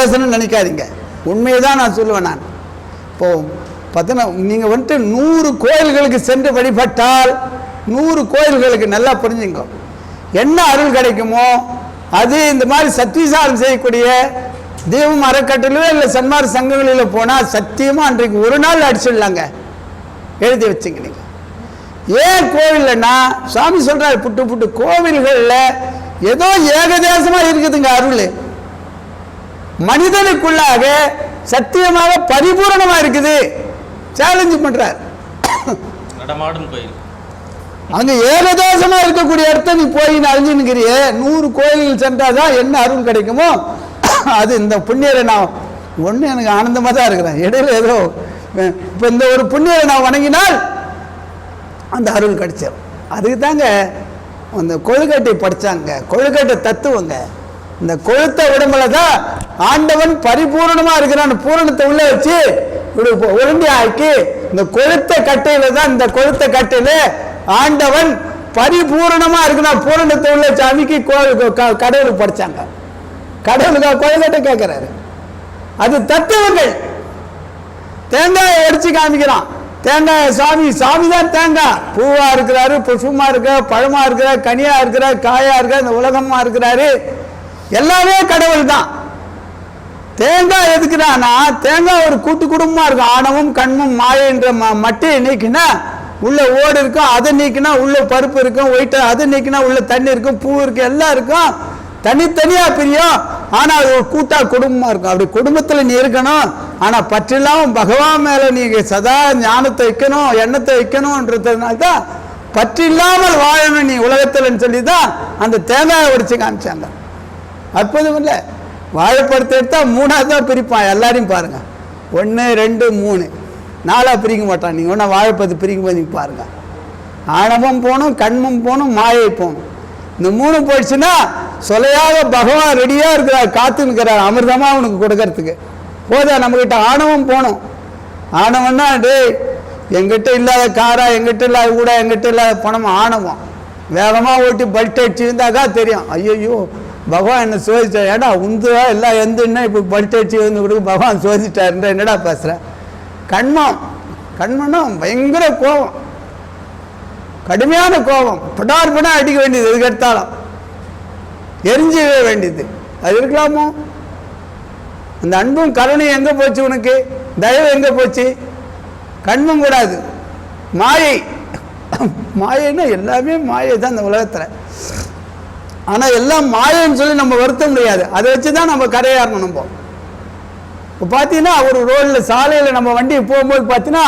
பேசணும்னு நினைக்காதீங்க. உண்மையை தான் நான் சொல்லுவேன் நான். இப்போ பார்த்தீங்கன்னா நீங்கள் வந்துட்டு நூறு கோயில்களுக்கு சென்று வழிபட்டால் நூறு கோயில்களுக்கு நல்லா புரிஞ்சுங்க. என்ன அருள் கிடைக்குமோ அது இந்த மாதிரி சத்விசாரம் செய்யக்கூடிய தெய்வம் அறக்கட்டளையோ இல்லை சன்மார் சங்கங்களில் போனால் சத்தியமாக அன்றைக்கு ஒரு நாள் அடிச்சிடலாங்க எழுதி வச்சுங்க நீங்கள் ஏன் கோவில்னா சாமி சொல்கிறார் புட்டு புட்டு கோவில்களில் ஏதோ ஏகதேசமாக இருக்குதுங்க அருள். மனிதனுக்குள்ளாக சத்தியமாக பரிபூரணமா இருக்குது. சேலஞ்சு பண்றார். நடமாடும் கோயில். அங்க இருக்கக்கூடிய இடத்த நீ போய் அழிஞ்சு நிற்கிறியே நூறு கோயில்கள் சென்றாதான் என்ன அருள் கிடைக்குமோ அது இந்த புண்ணியரை நான் ஒண்ணு எனக்கு ஆனந்தமா தான் இருக்கிறேன். இடையில ஏதோ இப்போ இந்த ஒரு புண்ணியரை நான் வணங்கினால் அந்த அருள் கிடைச்சிடும் அதுக்கு தாங்க அந்த கொழுக்கட்டை படிச்சாங்க. கொழுக்கட்டை தத்துவங்க. இந்த கொழுத்த உடம்புல தான் ஆண்டவன் பரிபூர்ணமாக இருக்கிறான். பூரணத்தை உள்ள வச்சு இப்படி உருண்டி ஆக்கி இந்த கொழுத்த கட்டையில தான் இந்த கொழுத்த கட்டையில ஆண்டவன் பரிபூரணமாக இருக்கிறான். பூரணத்தை உள்ள சாமிக்கு கோவில் க- கடவுளுக்கு படிச்சாங்க. கடவுளுக்கு கோயில்கிட்ட கேட்கிறாரு அது தத்துவங்கள். தேங்காயை உடைச்சு காமிக்கிறான். தேங்காய் சாமி சாமி தான் தேங்காய். பூவா இருக்கிறாரு புஷ்பமா இருக்கிற பழமா இருக்கிற கனியா இருக்கிற காயா இருக்கிற இந்த உலகமா இருக்கிறாரு. எல்லாமே கடவுள் தான் தேங்காய் எதுக்குறானா தேங்காய் ஒரு கூட்டு குடும்பமா இருக்கும். ஆணவம் கண்மும் மாயன்ற ம மட்டையை நீக்கினா உள்ள ஓடு இருக்கும் அதை நீக்கினா உள்ள பருப்பு இருக்கும் ஒயிட்டா அதை நீக்கினா உள்ள தண்ணி இருக்கும் பூ இருக்கும் எல்லாம் இருக்கும். தனித்தனியா பிரியும். ஆனா அது ஒரு கூட்டா குடும்பமா இருக்கும். அப்படி குடும்பத்துல நீ இருக்கணும். ஆனா பற்றில்லாம பகவான் மேல நீங்க சதா ஞானத்தை வைக்கணும் எண்ணத்தை வைக்கணும்ன்றதுனால தான் பற்றில்லாமல் வாழணும் நீ உலகத்துலன்னு சொல்லி தான் அந்த தேங்காயை உடைச்சு காமிச்சாங்க. அற்புதம் இல்லை. வாழைப்பழத்தை எடுத்தால் மூணாக தான் பிரிப்பான் எல்லாரையும் பாருங்கள் ஒன்று ரெண்டு மூணு. நாலாக பிரிக்க மாட்டான். நீங்கள் ஒன்றா வாழைப்பழத்தை பிரிக்கும் போது நீங்கள் பாருங்கள் ஆணவம் போகணும் கண்மம் போகணும் மாயை போகணும். இந்த மூணு போயிடுச்சுன்னா சொலையாக பகவான் ரெடியாக இருக்கிறார் காத்துன்னுக்கிறார் அமிர்தமாக அவனுக்கு கொடுக்கறதுக்கு. போதா நம்மக்கிட்ட ஆணவம் போகணும். ஆணவம்னா டேய் எங்கிட்ட இல்லாத காரா எங்கிட்ட இல்லாத கூட எங்கிட்ட இல்லாத பணம்? ஆணவம். வேகமாக ஓட்டி பல்ட் அடிச்சு இருந்தாக்கா தெரியும். ஐயோ பகவான் என்ன சோதிச்சார்? ஏடா உந்துவா? எல்லாம் எந்துன்னா இப்போ பல்ட் அடிச்சு வந்து கொடுக்க பகவான் சோதிச்சாருன்ற என்னடா பேசுகிற கண்மம். கண்மன்னா பயங்கர கோபம். கடுமையான கோபம். படார் படம் அடிக்க வேண்டியது எதுக்கு எடுத்தாலும். எரிஞ்சு வேண்டியது. அது இருக்கலாமோ? அந்த அன்பும் கருணையும் எங்கே போச்சு உனக்கு? தயவு எங்கே போச்சு? கண்மம் கூடாது. மாயை. மாயைன்னா எல்லாமே மாயை தான் இந்த உலகத்தில். ஆனால் எல்லாம் மாயன்னு சொல்லி நம்ம வருத்த முடியாது அதை வச்சு தான் நம்ம கரையாறணும் நம்ம. இப்போ பார்த்தீங்கன்னா ஒரு ரோட்டில் சாலையில் நம்ம வண்டி போகும்போது பார்த்தீங்கன்னா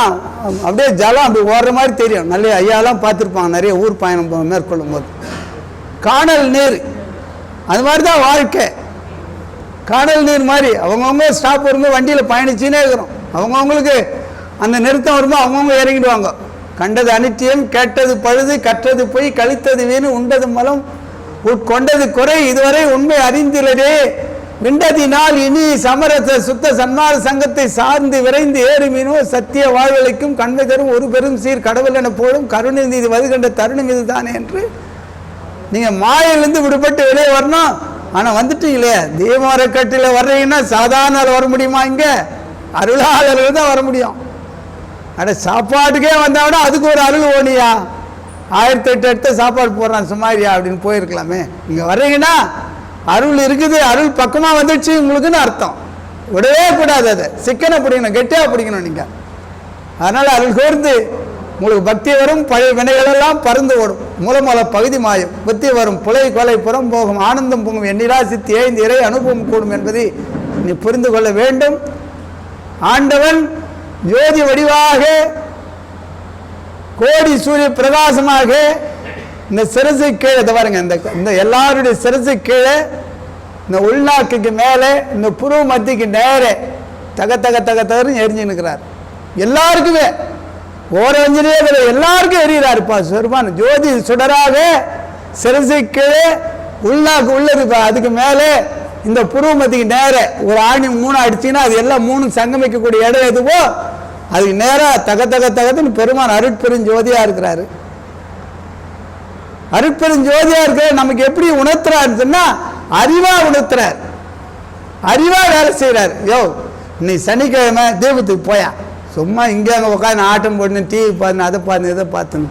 அப்படியே ஜலம் அப்படி ஓடுற மாதிரி தெரியும். நல்ல ஐயாலாம் பார்த்துருப்பாங்க. நிறைய ஊர் பயணம் மேற்கொள்ளும் போது காணல் நீர். அது மாதிரி தான் வாழ்க்கை. காணல் நீர் மாதிரி. அவங்கவுங்க ஸ்டாப் வரும்போது வண்டியில் பயணிச்சுனே இருக்கிறோம். அவங்கவுங்களுக்கு அந்த நிறுத்தம் வரும்போது அவங்கவுங்க இறங்கிடுவாங்க. கண்டது அனித்தியம் கேட்டது பழுது கற்றது போய் கழித்தது வீணு உண்டது மலம் உட்கொண்டது குறை இதுவரை உண்மை அறிந்திலரே விண்டதினால் இனி சமரச சுத்த சன்மார சங்கத்தை சார்ந்து விரைந்து ஏறுமினோ சத்திய வாழ்வழிக்கும் கண்மை தரும் ஒரு பெரும் சீர் கடவுள் என போலும் கருணை இது வருகின்ற தருணம் இதுதானே என்று. நீங்கள் மாயிலிருந்து விடுபட்டு வெளியே வரணும். ஆனால் வந்துட்டீங்களே தீபமரக்கட்டில் வர்றீங்கன்னா சாதாரண வர முடியுமா இங்கே? அருளாளர்கள் தான் வர முடியும். அட சாப்பாட்டுக்கே வந்தால் அதுக்கு ஒரு அருள் ஓனியா ஆயிரத்தி எட்டு எடுத்து சாப்பாடு போடுறான் சுமாரியா அப்படின்னு போயிருக்கலாமே. இங்கே வர்றீங்கன்னா அருள் இருக்குது அருள் பக்கமாக வந்துடுச்சு உங்களுக்குன்னு அர்த்தம். விடவே கூடாது அதை. சிக்கனை பிடிக்கணும் கெட்டியாக பிடிக்கணும் நீங்கள் அதனால் அருள் கோர்ந்து உங்களுக்கு பக்தி வரும் பழைய வினைகளெல்லாம் பறந்து ஓடும். மூலமூல பகுதி மாயும். புத்தி வரும் புலை கொலை புறம் போகும். ஆனந்தம் பொங்கும். எண்ணிலா சித்தி ஏய்ந்து இறை அனுபவம் கூடும் என்பதை நீ புரிந்து கொள்ள வேண்டும். ஆண்டவன் ஜோதி வடிவாக கோடி சூரிய பிரகாசமாக இந்த சிறசு கீழே இதை பாருங்க இந்த இந்த எல்லாருடைய சிறசு கீழே இந்த உள்நாக்குக்கு மேலே இந்த புருவ மத்திக்கு நேரே தக தக தக தகன்னு எரிஞ்சு நிற்கிறார். எல்லாருக்குமே ஓரஞ்சனே எல்லாருக்கும் எரிகிறாருப்பா சுருமான் ஜோதி சுடராக சிறசு கீழே உள்நாக்கு உள்ள இருப்பா அதுக்கு மேலே இந்த புருவ மத்திக்கு நேரே ஒரு ஆணி மூணு அடிச்சிங்கன்னா அது எல்லாம் மூணு சங்கமிக்கக்கூடிய இடம் எதுவோ அதுக்கு நேராக தக தக தகத்துன்னு பெருமான் அருட்பெருஞ்சோதியாக இருக்கிறாரு. அருட்பெருஞ்சோதியாக இருக்கிற நமக்கு எப்படி உணர்த்துறாருன்னு சொன்னால் அறிவாக உணர்த்துறார். அறிவாக வேலை செய்கிறார் யோ நீ சனிக்கிழமை தீபத்துக்கு போயா. சும்மா இங்கே அங்கே உட்காந்து ஆட்டம் போடணும் டிவி பார்த்து அதை பார்த்து இதை பார்த்துன்னு.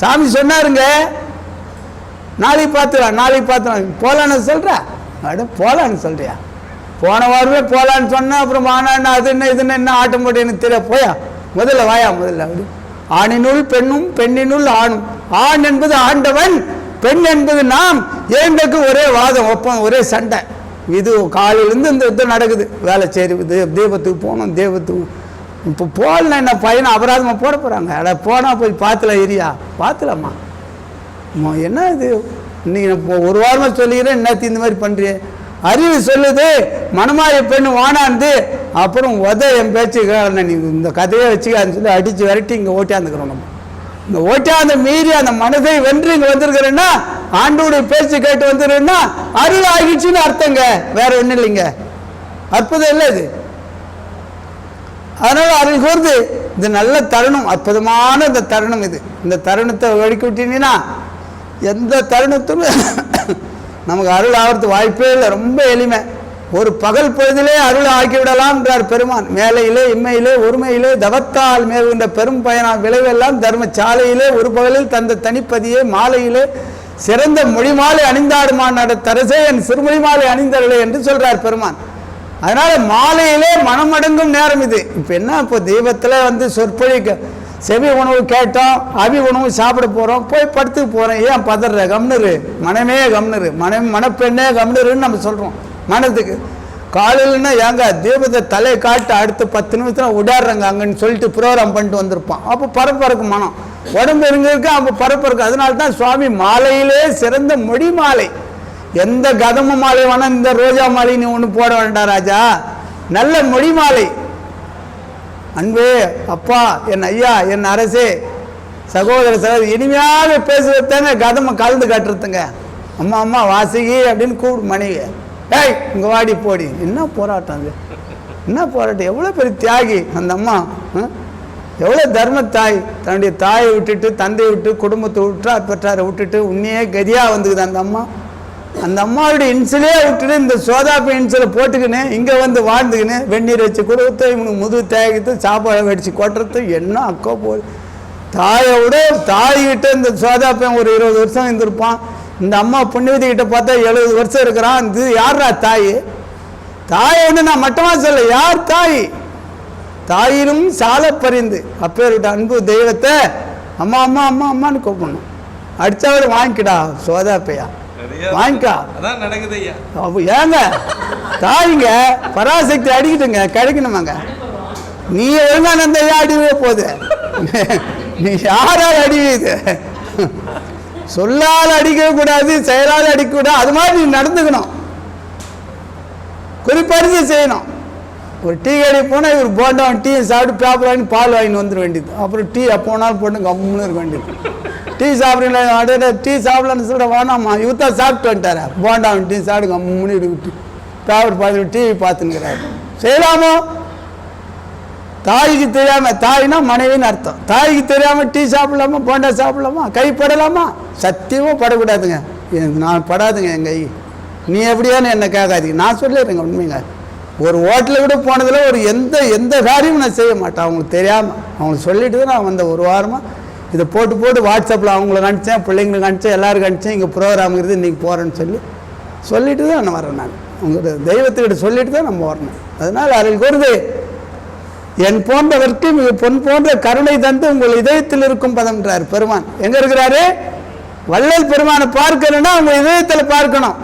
சாமி சொன்னாருங்க நாளைக்கு பார்த்துடலாம் நாளைக்கு பார்த்துடலாம் போகலான்னு சொல்கிறா அட போகலான்னு சொல்கிறியா போன வாரமே போகலான்னு சொன்னால் அப்புறம் ஆனா அது என்ன இது என்ன ஆட்டம் போட்டு எனக்கு தெரிய போயா? முதல்ல வாயா முதல்ல அப்படி. ஆணினுள் பெண்ணும் பெண்ணினுள் ஆணும். ஆண் என்பது ஆண்டவன் பெண் என்பது நாம். ஏங்களுக்கு ஒரே வாதம் ஒப்பம் ஒரே சண்டை. இது காலையிலேருந்து இந்த இது நடக்குது. வேலை சரி தெய்வத்துக்கு தீபத்துக்கு போகணும் தீபத்துக்கு இப்போ போகலன்னா என்ன பையனை அபராதமாக போட போகிறாங்க அட போனால் போய் பார்த்துல ஏரியா பார்த்துலாமா என்ன இது? இன்றைக்கி நான் இப்போ ஒரு வாரமாக சொல்லிக்கிறேன் என்னத்தி இந்த மாதிரி பண்ணுறியே அறிவு சொல்லுது மனமாய பெண்ணு வானாந்து அப்புறம் உத என் பேச்சு நீ இந்த கதையை வச்சுக்கான்னு சொல்லி அடித்து விரட்டி இங்கே ஓட்டியாந்துக்கிறோம் நம்ம. இந்த ஓட்டியாந்த மீறி அந்த மனதை வென்று இங்கே வந்திருக்கிறேன்னா ஆண்டோடைய பேச்சு கேட்டு வந்துருன்னா அருள் ஆகிடுச்சுன்னு அர்த்தங்க. வேற ஒன்றும் இல்லைங்க. அற்புதம் இல்லை இது. அதனால அருள் கூர்ந்து இது நல்ல தருணம் அற்புதமான இந்த தருணம் இது. இந்த தருணத்தை வழிக்கு விட்டீங்கன்னா எந்த தருணத்தும் நமக்கு அருள் ஆகிறது வாய்ப்பே இல்லை. ரொம்ப எளிமை. ஒரு பகல் பொழுதிலே அருள் ஆக்கிவிடலாம் என்றார் பெருமான். மேலையிலே இம்மையிலே ஒருமையிலே தவத்தால் மேவுகின்ற பெரும் பயனா விளைவெல்லாம் தர்ம சாலையிலே ஒரு பகலில் தந்த தனிப்பதியே மாலையிலே சிறந்த மொழிமாலை அணிந்தாடுமான் தரசே என் சிறுமொழி மாலை அணிந்தருளே என்று சொல்றார் பெருமான். அதனால மாலையிலே மனமடங்கும் நேரம் இது. இப்போ என்ன இப்போ தெய்வத்தில் வந்து சொற்பொழிக்க செவி உணவு கேட்டோம் அவி உணவு சாப்பிட போகிறோம் போய் படுத்துக்கு போகிறோம் ஏன் பதற கம்னரு. மனமே கம்னரு. மன மனப்பெண்ணே கம்னருன்னு நம்ம சொல்கிறோம் மனத்துக்கு. காலையிலன்னா ஏங்க தீபத்தை தலை காட்டு அடுத்த பத்து நிமிஷத்தில் விடாடுறாங்க அங்கன்னு சொல்லிட்டு ப்ரோக்ராம் பண்ணிட்டு வந்திருப்பான். அப்போ பரப்பறக்கும் மனம். உடம்பு எங்க இருக்கு? அப்போ பரப்பறக்கும் அதனால தான் சுவாமி மாலையிலே சிறந்த மொழி மாலை. எந்த கதம மாலை வேணால் இந்த ரோஜா மாலை நீ ஒன்று போட வேண்டாம் ராஜா. நல்ல மொழி மாலை. அன்பே அப்பா என் ஐயா என் அரசே சகோதர சகோதரி இனிமையாக பேசுவதாங்க கதமை கலந்து கட்டுறதுங்க. அம்மா அம்மா வாசிகி அப்படின்னு கூப்பிடு மனைவி ஏய் இங்கே வாடி போடி. என்ன போராட்டம் அது என்ன போராட்டம்? எவ்வளோ பெரிய தியாகி அந்த அம்மா ஆ? எவ்வளோ தர்ம தாய் தன்னுடைய தாயை விட்டுட்டு தந்தையை விட்டு குடும்பத்தை விட்டு பெற்றாரை விட்டுட்டு உன்னையே கதியாக வந்துக்குது அந்த அம்மா. அந்த அம்மாவுடைய இன்சிலே விட்டுட்டு இந்த சோதாப்பு இன்சிலை போட்டுக்கின்னு இங்கே வந்து வாழ்ந்துக்கின்னு வெந்நீர் வச்சு கொடுத்து இவனுக்கு முதுகு தேய்க்கிறது சாப்பாடு வடித்து கொட்டுறது என்ன அக்கோ போகுது தாயை விட தாய்கிட்ட இந்த சோதாப்பையன் ஒரு இருபது வருஷம் இருந்திருப்பான். இந்த அம்மா புண்ணியவதி கிட்ட பார்த்தா எழுபது வருஷம் இருக்கிறான். இது யாரா தாய்? தாயை வந்து நான் மட்டமா சொல்ல யார் தாய்? தாயிலும் சால பறிந்து அப்பேருடைய அன்பு தெய்வத்தை அம்மா அம்மா அம்மா அம்மான்னு கூப்பிடணும். அடித்தவரை வாங்கிக்கடா சோதாப்பையா வாங்கிக்கா. அதான் நடக்குது ஐயா. அப்போ ஏங்க தாய்ங்க பராசக்தி அடிக்கிட்டுங்க கிடைக்கணுமாங்க? நீ ஒழுங்கானந்த அடிவே போகுது நீ யாரால் அடிக்குது சொல்லால் அடிக்கவே கூடாது செயலால் அடிக்கக்கூடாது அது மாதிரி நீ நடந்துக்கணும். குறிப்பறிஞ்சு செய்யணும். ஒரு டீ கடை போனால் இவர் போண்டா டீ சாப்பிட்டு பேப்பர் வாங்கி பால் வாங்கிட்டு வந்துட வேண்டியது. அப்புறம் டீ எப்போ வேணாலும் போட்டு கம்முன்னு இருக்க வேண்டியது. டீ சாப்பிட்றீங்களா? அடையே டீ சாப்பிடலன்னு சொல்ல வேணாம்மா. இவத்தா சாப்பிட்டு வந்துட்டாரா. போண்டா டீ சாப்பிடுங்க. கம்முன்னு விட்டு பேப்பர் பார்த்துட்டு டிவி பார்த்துங்கிறாரு செய்யலாமோ? தாய்க்கு தெரியாமல் தாய்னா மனைவின்னு அர்த்தம். தாய்க்கு தெரியாமல் டீ சாப்பிடலாமா? போண்டா சாப்பிடலாமா? கை படலாமா? சத்தியமும் படக்கூடாதுங்க. எனக்கு நான் படாதுங்க என் கை. நீ எப்படியான்னு என்னை கேட்காதீங்க. நான் சொல்லிடுறேங்க உண்மைங்க. ஒரு ஹோட்டலில் கூட போனதில் ஒரு எந்த எந்த காரியமும் நான் செய்ய மாட்டேன். அவங்களுக்கு தெரியாமல் அவங்களுக்கு சொல்லிட்டு தான் நான் வந்த ஒரு வாரமாக இதை போட்டு போட்டு வாட்ஸ்அப்பில் அவங்கள அனுப்பிச்சேன் பிள்ளைங்களுக்கு அனுப்பிச்சேன் எல்லோரும் கணிச்சேன் இங்கே ப்ரோக்ராம் இருக்குது இன்றைக்கி போகிறேன்னு சொல்லி சொல்லிட்டு தான் நான் வரேன் நான். உங்களோட தெய்வத்துக்கிட்ட சொல்லிட்டு தான் நம்ம வரணும் அதனால் அருள் கூறுது. என் போன்றவர்க்கு மிக பொன் போன்ற கருணை தந்து உங்கள் இதயத்தில் இருக்கும் பதம்ன்றார் பெருமான். எங்கே இருக்கிறாரு? வள்ளல் பெருமானை பார்க்கணும்னா உங்கள் இதயத்தில் பார்க்கணும்.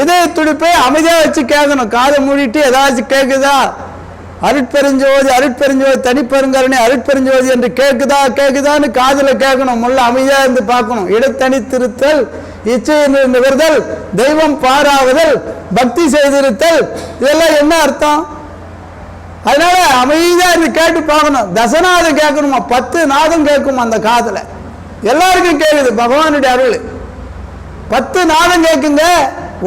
இதய துடிப்பை அமைதியாக வச்சு கேட்கணும். காதை மூடிட்டு ஏதாச்சும் கேட்குதா அருட்பெருஞ்சோதி அருட்பெருஞ்சோதி தனிப்பெருங்கருணை அருட்பெருஞ்சோதி என்று கேட்குதா கேட்குதான்னு காதில் கேட்கணும் முள்ள அமைதியாக இருந்து பார்க்கணும். இடத்தனி திருத்தல் இச்சையில் நிவர்தல் தெய்வம் பாராவுதல் பக்தி செய்திருத்தல் இதெல்லாம் என்ன அர்த்தம்? அதனால அமைதியாக இருந்து கேட்டு பார்க்கணும். தசநாதம் கேட்கணுமா? பத்து நாதம் கேட்கும் அந்த காதில்? எல்லாருக்கும் கேட்குது பகவானுடைய அருள். பத்து நாதம் கேட்குங்க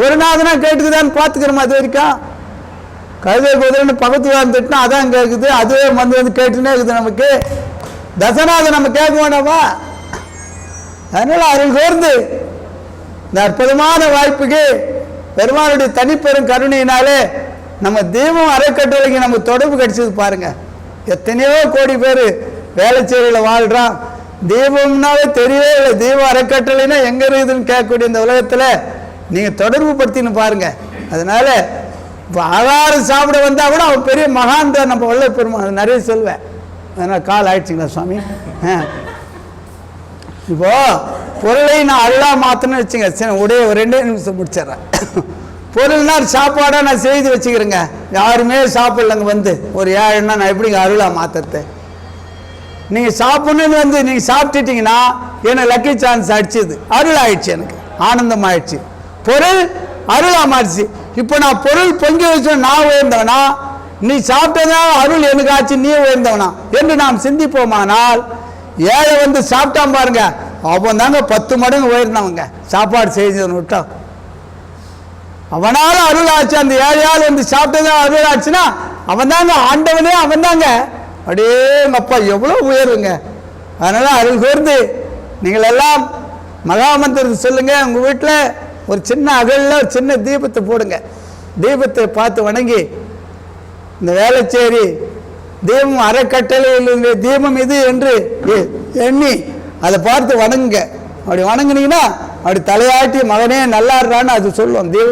ஒரு நாதனா கேட்டுக்குதான்னு பார்த்துக்கிறோமா? அது வரைக்கும்? கழுதை குதிரைன்னு பக்கத்து வந்துட்டுனா அதான் கேட்குது அதுவே வந்து வந்து கேட்டுனே இருக்குது நமக்கு. தசநாதம் நம்ம கேட்க வேண்டாமா? அதனால அருள் கோர்ந்து இந்த அற்புதமான வாய்ப்புக்கு பெருமானுடைய தனிப்பெரும் கருணையினாலே நம்ம தெய்வம் அறக்கட்டளைக்கு நம்ம தொடர்பு கிடைச்சது பாருங்க. எத்தனையோ கோடி பேர் வேலைச்சேரியில் வாழ்கிறான் தெய்வம்னாவே தெரியவே இல்லை. தீபம் அறக்கட்டளைன்னா எங்கே இருக்குதுன்னு கேட்கக்கூடிய இந்த உலகத்தில் நீங்கள் தொடர்பு படுத்தின்னு பாருங்கள் அதனால இப்போ ஆகாரம் சாப்பிட வந்தால் கூட அவன் பெரிய மகான் தான். நம்ம வல்ல பெருமான் நிறைய சொல்வேன். அதனால் கால் ஆயிடுச்சுங்களா சுவாமி. ஆ. இப்போ பொருளை நான் அல்லா மாற்றணும்னு வச்சுங்க சரி உடைய ஒரு ரெண்டே நிமிஷம் முடிச்சிட்றேன். பொருள்னா சாப்பாடாக நான் செய்து வச்சுக்கிறேங்க. யாருமே சாப்பிடலங்க வந்து. ஒரு ஏழுன்னா நான் எப்படிங்க அருளா மாற்றுறது நீங்கள் சாப்பிட்ணுன்னு வந்து நீங்கள் சாப்பிட்டுட்டீங்கன்னா எனக்கு லக்கி சான்ஸ் அடிச்சது. அருள் ஆயிடுச்சு எனக்கு. ஆனந்தம் ஆயிடுச்சு பொருள் அருளா மாறிச்சு. இப்போ நான் பொருள் பொங்கி வச்சு நான் உயர்ந்தவனா நீ சாப்பிட்டதா அருள் எனக்கு ஆச்சு நீ உயர்ந்தவனா என்று நாம் சிந்திப்போமானால் ஏழை வந்து சாப்பிட்டான் பாருங்க அவன் தாங்க பத்து மடங்கு உயர்ந்தவங்க. சாப்பாடு செய்தவன் விட்டா. அவனால் அருள் ஆச்சு அந்த ஏழையால் வந்து சாப்பிட்டதா அருள் ஆச்சுன்னா அவன் தாங்க ஆண்டவனே அவன் தாங்க. அப்படியே அப்பா எவ்வளோ உயருங்க. அதனால் அருள் கூர்ந்து நீங்கள் எல்லாம் மகாமந்திரத்தை சொல்லுங்கள் உங்கள் வீட்டில் ஒரு சின்ன அகலில் ஒரு சின்ன தீபத்தை போடுங்க. தீபத்தை பார்த்து வணங்கி இந்த வேலைச்சேரி தீபம் அறக்கட்டளையில் தீபம் இது என்று எண்ணி அதை பார்த்து வணங்குங்க. அப்படி வணங்குனீங்கன்னா அப்படி தலையாட்டி மகனே நல்லா இருறான்னு அது சொல்லுவோம் தீபம்